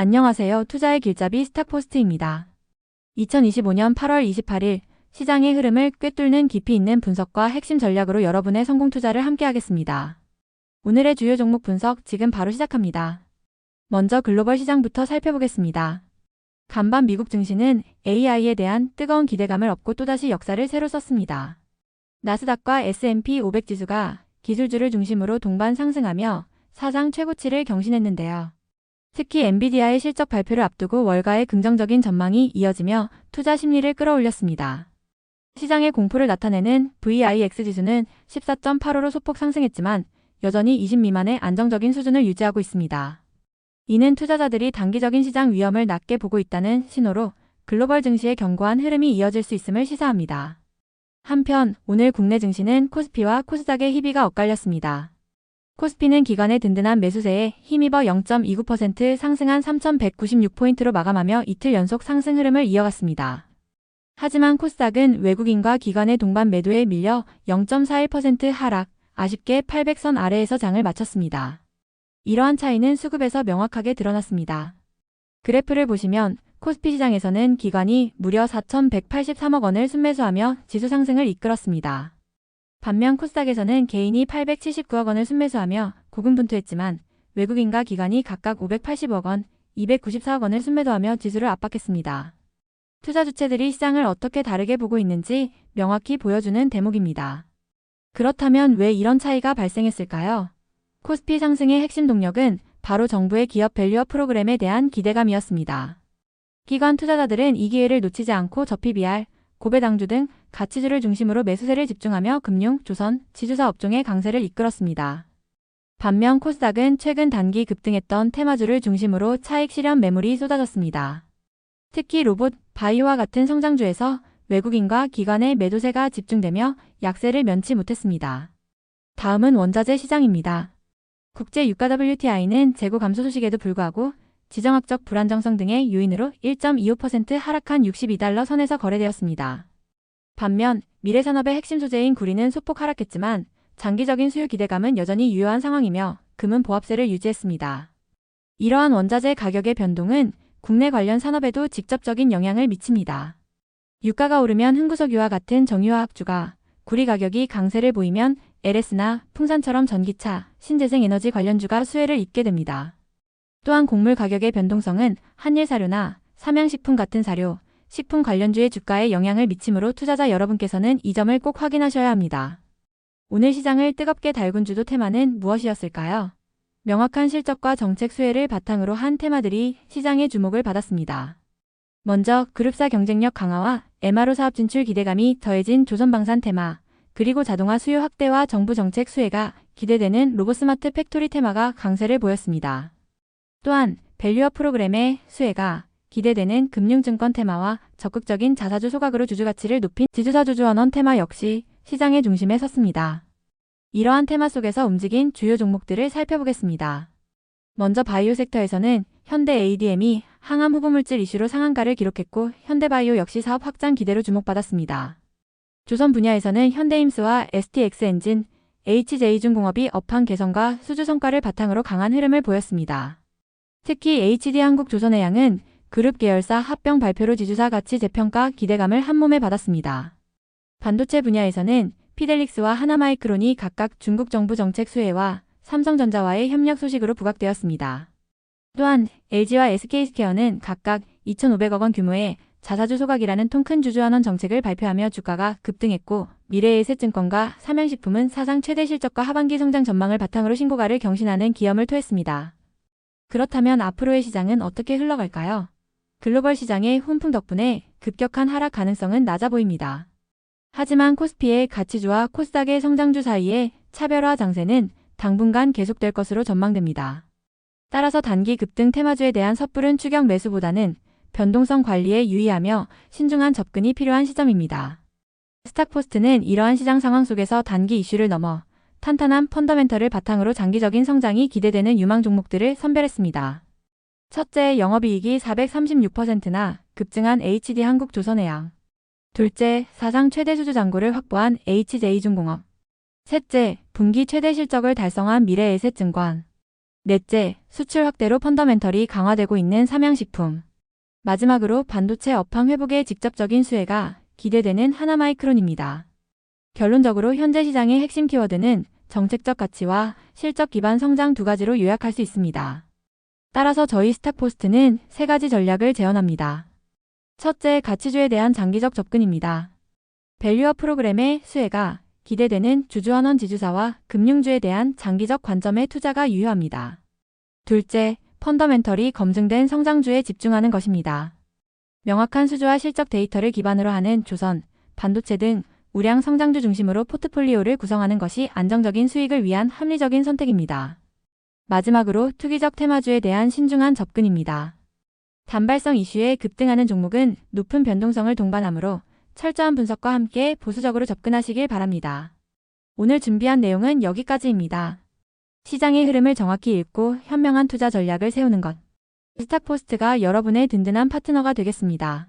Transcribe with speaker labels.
Speaker 1: 안녕하세요. 투자의 길잡이 스탁포스트입니다. 2025년 8월 28일 시장의 흐름을 꿰뚫는 깊이 있는 분석과 핵심 전략으로 여러분의 성공 투자를 함께하겠습니다. 오늘의 주요 종목 분석 지금 바로 시작합니다. 먼저 글로벌 시장부터 살펴보겠습니다. 간밤 미국 증시는 AI에 대한 뜨거운 기대감을 업고 또다시 역사를 새로 썼습니다. 나스닥과 S&P 500 지수가 기술주를 중심으로 동반 상승하며 사상 최고치를 경신했는데요. 특히 엔비디아의 실적 발표를 앞두고 월가의 긍정적인 전망이 이어지며 투자 심리를 끌어올렸습니다. 시장의 공포를 나타내는 VIX 지수는 14.85로 소폭 상승했지만 여전히 20 미만의 안정적인 수준을 유지하고 있습니다. 이는 투자자들이 단기적인 시장 위험을 낮게 보고 있다는 신호로 글로벌 증시의 견고한 흐름이 이어질 수 있음을 시사합니다. 한편 오늘 국내 증시는 코스피와 코스닥의 희비가 엇갈렸습니다. 코스피는 기관의 든든한 매수세에 힘입어 0.29% 상승한 3,196포인트로 마감하며 이틀 연속 상승 흐름을 이어갔습니다. 하지만 코스닥은 외국인과 기관의 동반 매도에 밀려 0.41% 하락, 아쉽게 800선 아래에서 장을 마쳤습니다. 이러한 차이는 수급에서 명확하게 드러났습니다. 그래프를 보시면 코스피 시장에서는 기관이 무려 4,183억 원을 순매수하며 지수 상승을 이끌었습니다. 반면 코스닥에서는 개인이 879억 원을 순매수하며 고군분투했지만 외국인과 기관이 각각 580억 원, 294억 원을 순매도하며 지수를 압박했습니다. 투자 주체들이 시장을 어떻게 다르게 보고 있는지 명확히 보여주는 대목입니다. 그렇다면 왜 이런 차이가 발생했을까요? 코스피 상승의 핵심 동력은 바로 정부의 기업 밸류업 프로그램에 대한 기대감이었습니다. 기관 투자자들은 이 기회를 놓치지 않고 저PBR, 고배당주 등 가치주를 중심으로 매수세를 집중하며 금융, 조선, 지주사 업종의 강세를 이끌었습니다. 반면 코스닥은 최근 단기 급등했던 테마주를 중심으로 차익 실현 매물이 쏟아졌습니다. 특히 로봇, 바이오와 같은 성장주에서 외국인과 기관의 매도세가 집중되며 약세를 면치 못했습니다. 다음은 원자재 시장입니다. 국제 유가 WTI는 재고 감소 소식에도 불구하고 지정학적 불안정성 등의 요인으로 1.25% 하락한 62달러 선에서 거래되었습니다. 반면 미래산업의 핵심 소재인 구리는 소폭 하락했지만 장기적인 수요 기대감은 여전히 유효한 상황이며 금은 보합세를 유지했습니다. 이러한 원자재 가격의 변동은 국내 관련 산업에도 직접적인 영향을 미칩니다. 유가가 오르면 흥구석유와 같은 정유화학주가, 구리 가격이 강세를 보이면 LS나 풍산처럼 전기차, 신재생에너지 관련주가 수혜를 입게 됩니다. 또한 곡물 가격의 변동성은 한일 사료나 삼양식품 같은 사료, 식품 관련주의 주가에 영향을 미치므로 투자자 여러분께서는 이 점을 꼭 확인하셔야 합니다. 오늘 시장을 뜨겁게 달군 주도 테마는 무엇이었을까요? 명확한 실적과 정책 수혜를 바탕으로 한 테마들이 시장의 주목을 받았습니다. 먼저 그룹사 경쟁력 강화와 MRO 사업 진출 기대감이 더해진 조선방산 테마, 그리고 자동화 수요 확대와 정부 정책 수혜가 기대되는 로보스마트 팩토리 테마가 강세를 보였습니다. 또한 밸류업 프로그램의 수혜가 기대되는 금융증권 테마와 적극적인 자사주 소각으로 주주 가치를 높인 지주사 주주원원 테마 역시 시장의 중심에 섰습니다. 이러한 테마 속에서 움직인 주요 종목들을 살펴보겠습니다. 먼저 바이오 섹터에서는 현대 ADM이 항암 후보물질 이슈로 상한가를 기록했고 현대바이오 역시 사업 확장 기대로 주목받았습니다. 조선 분야에서는 현대임스와 STX 엔진, HJ중공업이 업황 개선과 수주 성과를 바탕으로 강한 흐름을 보였습니다. 특히 HD 한국조선해양은 그룹 계열사 합병 발표로 지주사 가치 재평가 기대감을 한몸에 받았습니다. 반도체 분야에서는 피델릭스와 하나마이크론이 각각 중국 정부 정책 수혜와 삼성전자와의 협력 소식으로 부각되었습니다. 또한 LG와 SK스퀘어는 각각 2,500억 원 규모의 자사주 소각이라는 통큰 주주환원 정책을 발표하며 주가가 급등했고 미래에셋증권과 삼양식품은 사상 최대 실적과 하반기 성장 전망을 바탕으로 신고가를 경신하는 기염을 토했습니다. 그렇다면 앞으로의 시장은 어떻게 흘러갈까요? 글로벌 시장의 훈풍 덕분에 급격한 하락 가능성은 낮아 보입니다. 하지만 코스피의 가치주와 코스닥의 성장주 사이의 차별화 장세는 당분간 계속될 것으로 전망됩니다. 따라서 단기 급등 테마주에 대한 섣부른 추격 매수보다는 변동성 관리에 유의하며 신중한 접근이 필요한 시점입니다. 스탁포스트는 이러한 시장 상황 속에서 단기 이슈를 넘어 탄탄한 펀더멘털을 바탕으로 장기적인 성장이 기대되는 유망 종목들을 선별했습니다. 첫째, 영업이익이 436%나 급증한 HD 한국조선해양. 둘째, 사상 최대 수주 잔고를 확보한 HJ중공업. 셋째, 분기 최대 실적을 달성한 미래에셋증권. 넷째, 수출 확대로 펀더멘털이 강화되고 있는 삼양식품. 마지막으로 반도체 업황 회복의 직접적인 수혜가 기대되는 하나마이크론입니다. 결론적으로 현재 시장의 핵심 키워드는 정책적 가치와 실적 기반 성장 두 가지로 요약할 수 있습니다. 따라서 저희 스탁포스트는 세 가지 전략을 제언합니다. 첫째, 가치주에 대한 장기적 접근입니다. 밸류업 프로그램의 수혜가 기대되는 주주환원 지주사와 금융주에 대한 장기적 관점의 투자가 유효합니다. 둘째, 펀더멘털이 검증된 성장주에 집중하는 것입니다. 명확한 수주와 실적 데이터를 기반으로 하는 조선, 반도체 등 우량 성장주 중심으로 포트폴리오를 구성하는 것이 안정적인 수익을 위한 합리적인 선택입니다. 마지막으로 투기적 테마주에 대한 신중한 접근입니다. 단발성 이슈에 급등하는 종목은 높은 변동성을 동반하므로 철저한 분석과 함께 보수적으로 접근하시길 바랍니다. 오늘 준비한 내용은 여기까지입니다. 시장의 흐름을 정확히 읽고 현명한 투자 전략을 세우는 것. 스탁포스트가 여러분의 든든한 파트너가 되겠습니다.